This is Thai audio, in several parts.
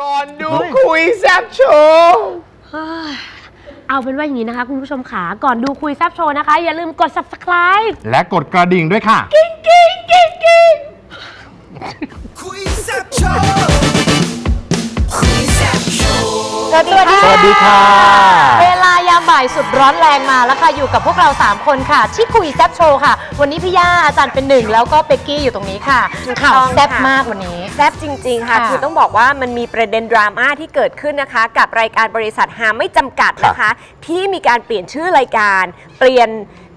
ก่อนดูคุยแซบโชว์เฮ้ยเอาเป็นว่าอย่างนี้นะคะ คุณผู้ชมขาก่อนดูคุยแซบโชว์นะคะ อย่าลืมกด subscribe และกดกระดิ่งด้วยค่ะคุยแซ่บโชว์คุยแซ่บโชว์สวัสดีค่ะ สวัสดีค่ะ เวลายาม บ่ายสุดร้อนแรงมาแล้วค่ะอยู่กับพวกเรา 3 คนค่ะ ที่คุยแซบโชว์ค่ะ วันนี้พี่ย่าอาจารย์เป็นหนึ่งแล้วก็เป็กกี้อยู่ตรงนี้ค่ะข่าวแซบมากวันนี้ แซ่บจริง ๆ ค่ะ ค่ะคือต้องบอกว่ามันมีประเด็นดราม่าที่เกิดขึ้นนะคะ กับรายการบริษัทหาไม่จำกัดนะคะ ที่มีการเปลี่ยนชื่อรายการ เปลี่ยน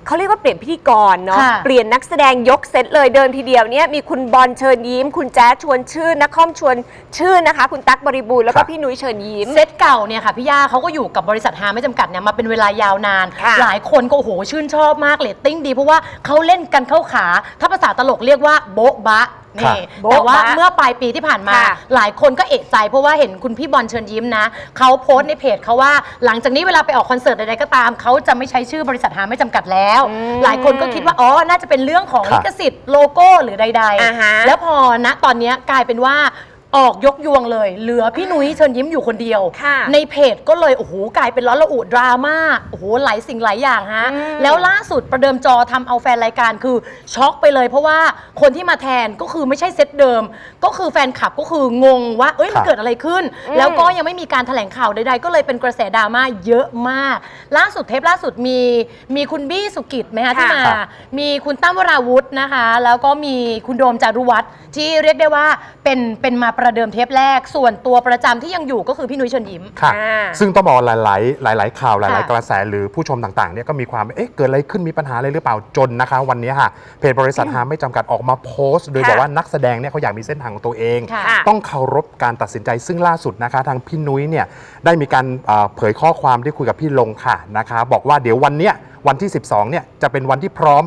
เขาเรียกว่าเปลี่ยนพิธีกรเนาะค่ะ เปลี่ยนนักแสดงยกเซตเลยเดินทีเดียวเนี่ยมีคุณบอลเชิญยิ้ม คุณแจ๊ดชวนชื่นนักคอมชวนชื่นนะคะ คุณตั๊กบริบูรณ์แล้วก็ค่ะพี่นุ้ยเชิญยิ้ม เซตเก่าเนี่ยค่ะพี่ย่าเขาก็อยู่กับบริษัทฮาไม่จำกัดเนี่ยมาเป็นเวลายาวนาน ค่ะหลายคนก็โอ้โหชื่นชอบมากเลตติ้งดีเพราะว่าเขาเล่นกันเข้าขา ถ้าภาษาตลกเรียกว่าโบ๊ะบะค่ะ นี่โบ๊ะบะแต่ว่าเมื่อปลายปีที่ผ่านมาค่ะหลายคนก็เอะใจเพราะว่าเห็นคุณพี่บอลเชิญยิ้มนะเขาโพสต์ในเพจเขาว่า หลังจากนี้เวลาไปออกคอนเสิร์ตใดๆก็ตามเขาจะไม่ใช้ชื่อบริษัทฮาไม่จำกัดแล้ว หลายคนก็คิดว่าอ๋อน่าจะเป็นเรื่องของค่ะลิขสิทธิ์โลโก้หรือใดอ่าฮะๆแล้วพอณตอนเนี้ยกลายเป็นว่า ออกยกยวงเลย เหลือพี่นุ้ยเชิญยิ้มอยู่คนเดียว ค่ะในเพจก็เลยโอ้โหกลายเป็นร้อนระอุดราม่าโอ้โหหลายสิ่งหลายอย่างฮะ อืม แล้วล่าสุดประเดิมจอทำเอาแฟนรายการคือช็อกไปเลย เพราะว่าคนที่มาแทนก็คือไม่ใช่เซตเดิม ก็คือแฟนคลับก็คืองงว่าเอ้ยมันค่ะเกิดอะไรขึ้น แล้วก็ยังไม่มีการแถลงข่าวใดๆ ก็เลยเป็นกระแสดราม่าเยอะมาก ล่าสุดเทปล่าสุดมีมีคุณบี้สุกิจไหมคะที่มาค่ะมีคุณตั้มวราวุธนะคะ แล้วก็มีคุณโดมจารุวัฒน์ที่เรียกได้ว่าเป็นเป็นมาประเดิมเทปแรก ส่วนตัวประจำที่ยังอยู่ก็คือพี่นุ้ยเชิญยิ้ม ค่ะ อ่า ซึ่งต้องบอกว่าหลาย ๆ หลาย ๆ ข่าวหลายๆค่ะกระแสหรือผู้ชมต่าง ๆ เนี่ยก็มีความ เอ๊ะ เกิดอะไรขึ้นมีปัญหาอะไรหรือเปล่าจนนะคะ วันนี้ค่ะ เพจบริษัทหาไม่จำกัดออกมาโพสต์ โดยค่ะบอกว่านักแสดงเนี่ยเขาอยากมีเส้นทางของตัวเอง ค่ะ ต้องเคารพการตัดสินใจซึ่งล่าสุดนะคะ ทางพี่นุ้ยเนี่ยได้มีการเอ่อเผยข้อความที่คุยกับพี่ลงค่ะนะคะ บอกว่าเดี๋ยววันเนี้ยวันที่ 12เนี่ยจะเป็นวันที่พร้อม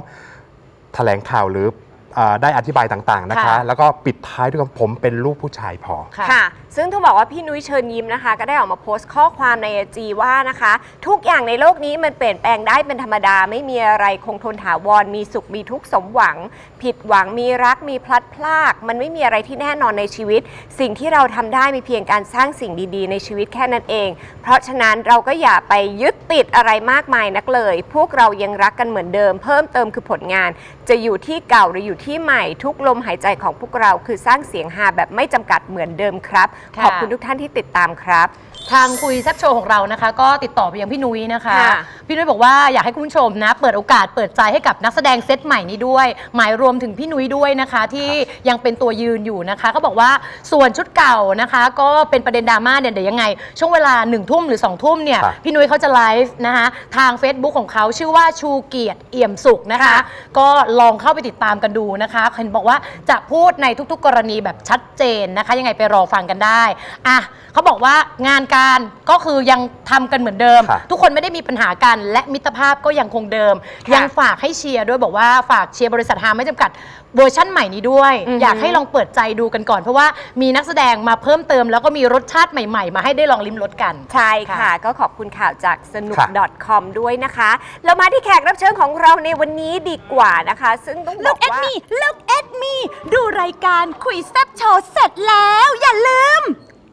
แถลงข่าวหรือเอ่อได้อธิบายต่างๆนะคะ ค่ะ แล้วก็ปิดท้ายด้วยคำผมเป็นลูกผู้ชายพอ ค่ะซึ่งต้องบอกว่าพี่นุ้ยเชิญยิ้มนะคะ ก็ได้ออกมาโพสต์ข้อความในจีว่านะคะ ทุกอย่างในโลกนี้มันเปลี่ยนแปลงได้เป็นธรรมดา ไม่มีอะไรคงทนถาวร มีสุขมีทุกข์สมหวัง ผิดหวังมีรักมีพลัดพราก มันไม่มีอะไรที่แน่นอนในชีวิต สิ่งที่เราทำได้มีเพียงการสร้างสิ่งดีๆ ในชีวิตแค่นั้นเอง เพราะฉะนั้นเราก็อย่าไปยึดติดอะไรมากมายนักเลย พวกเรายังรักกันเหมือนเดิม เพิ่มเติมคือผลงาน จะอยู่ที่เก่าหรืออยู่ที่ใหม่ทุกลมหายใจของพวกเราคือสร้างเสียงฮาแบบไม่จำกัดเหมือนเดิมครับ ค่ะ ขอบคุณทุกท่านที่ติดตามครับ ทางคุยแซบโชว์ของเรานะคะ ก็ติดต่อไปยังพี่นุ้ยนะคะ ค่ะพี่นุ้ยบอกว่าอยากให้คุณผู้ชมนะ เปิดโอกาสเปิดใจให้กับนักแสดงเซตใหม่นี้ด้วย หมายรวมถึงพี่นุ้ยด้วยนะคะ ที่ยังเป็นตัวยืนอยู่นะคะเขาบอกว่าส่วนชุดเก่านะคะ ก็เป็นประเด็นดราม่าเนี่ยเดี๋ยวยังไง ช่วงเวลา1นึ่ทุ่มหรือ2องทุ่มเนี่ยครับพี่นุ้ยเขาจะไลฟ์นะคะทาง Facebook ของเขาชื่อว่าชูเกียรติเอี่ยมสุขนะคะ ค่ะ ก็ลองเข้าไปติดตามกันดูนะคะเห็นบอกว่าจะพูดในทุกๆ กรณีแบบชัดเจนนะคะ ยังไงไปรอฟังกันได้อะเขาบอกว่างานการก็คือยังทำกันเหมือนเดิม ค่ะ ทุกคนไม่ได้มีปัญหากัน และมิตรภาพก็ยังคงเดิม ค่ะยังฝากให้เชียร์ด้วยบอกว่าฝากเชียร์บริษัทฮาไม่จำกัดเวอร์ชั่นใหม่นี้ด้วย อือหืออยากให้ลองเปิดใจดูกันก่อน เพราะว่ามีนักแสดงมาเพิ่มเติม แล้วก็มีรสชาติใหม่ๆ มาให้ได้ลองลิ้มรสกัน ใช่ค่ะ ค่ะก็ขอบคุณข่าวจากสนุก ค่ะ .com ด้วยนะคะเรามาที่แขกรับเชิญของเราในวันนี้ดีกว่านะคะ ซึ่งต้องบลูอกกเอ็ดว่ามีลูกเอ็ดมีดูรายการคุยแซ่บโชว์เสร็จแล้ว อย่าลืม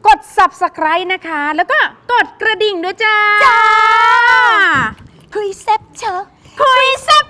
กด subscribe นะคะ แล้วก็กดกระดิ่งด้วยจ้า จ้า คุยแซ่บโชว์คุยแซ่บโชว์